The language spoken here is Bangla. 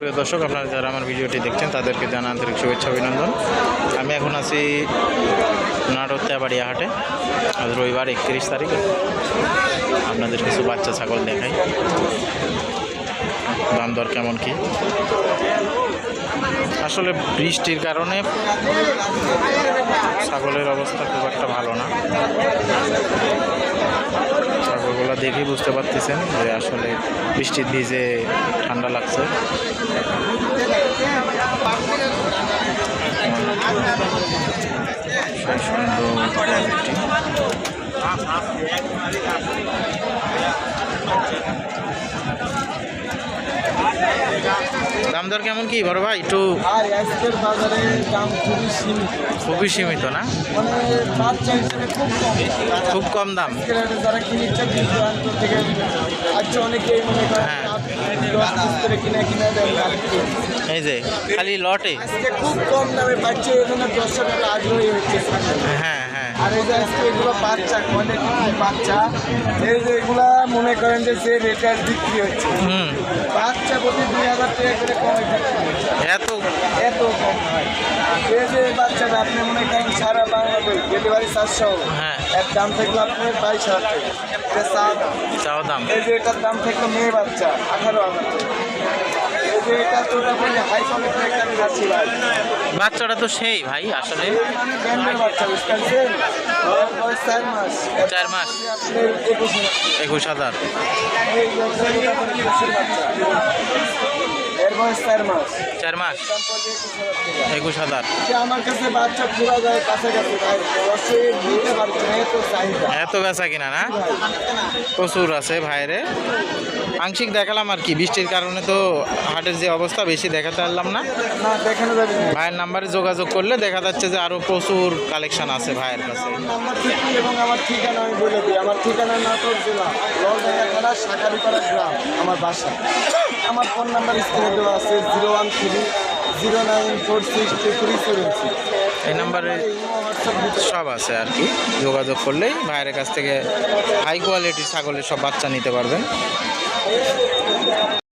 প্রিয় দর্শক, আপনারা যারা আমার ভিডিওটি দেখছেন, তাদেরকে জানা আন্তরিক শুভেচ্ছা, অভিনন্দন। আমি এখন আছি নাটোর তেবাড়িয়া হাটে। আজ রবিবার একত্রিশ তারিখ। আপনাদের কিছু বাচ্চা, ছাগল দেখাই। দাম দর কেমন কি? আসলে বৃষ্টির কারণে ছাগলের অবস্থা খুব একটা ভালো না। ছাগলগুলো দেখেই বুঝতে পারতেছেন যে আসলে বৃষ্টির ভিজে ঠান্ডা লাগছে। সুন্দর দাম দর কেমন কি বড় ভাই? একটু বাজারে দাম খুবই সীমিত। খুবই সীমিত না? মানে খুব কম দাম। যারা কিনেছে কিন্তু থেকে আজকে অনেকেই মনে করেন। এই যে খালি লটে? খুব কম দামে পাচ্ছে আগ্রহী হচ্ছে। হ্যাঁ হ্যাঁ। আর এই যে আজকে এগুলো বাচ্চা অনেক বাচ্চা এই যে এগুলা মনে করেন যে যে রেটার বিক্রি হচ্ছে। বাচ্চা প্রতি দুই হাজার টাকা করে কমে এত এত কম হয়। এই যে বাচ্চাটা আপনি মনে করেন সারা বাংলাদেশ ডেলিভারি চারশো হ্যাঁ। এর দাম থাকল আপনার বাইশ হাজার টাকা। দাম। এই যে এটার দাম থাকল মেয়ে বাচ্চা আঠারো হাজার টাকা। বাচ্চাটা তো সেই ভাই, আসলে। চার মাস। একুশ হাজার। চার মাস। একুশ হাজার। আমার কাছে বাচ্চা খোলা যায়, কাছাকাছি ভাই দশে দিতে পারছে না এত বেচা কিনা না? প্রচুর আছে ভাইরে। আংশিক দেখালাম আর কি বৃষ্টির কারণে তো হাটের যে অবস্থা বেশি দেখাতে পারলাম না। না দেখানো যাবে ভাইয়ের নাম্বারে যোগাযোগ করলে দেখা যাচ্ছে যে আরও প্রচুর কালেকশন আছে ভাইয়ের কাছে। এবং আমার ঠিকানা আমি বলে দিই। আমার ঠিকানা নাটোর জেলা ললডাঙ্গা থানা গ্রাম আমার বাসা। আমার ফোন নাম্বার স্ক্রিনে দেওয়া আছে zero one three zero nine four six three seven six. এই নাম্বারে সব আছে আর কি। যোগাযোগ করলেই ভাইয়ের কাছ থেকে হাই কোয়ালিটির ছাগলের সব বাচ্চা নিতে পারবেন।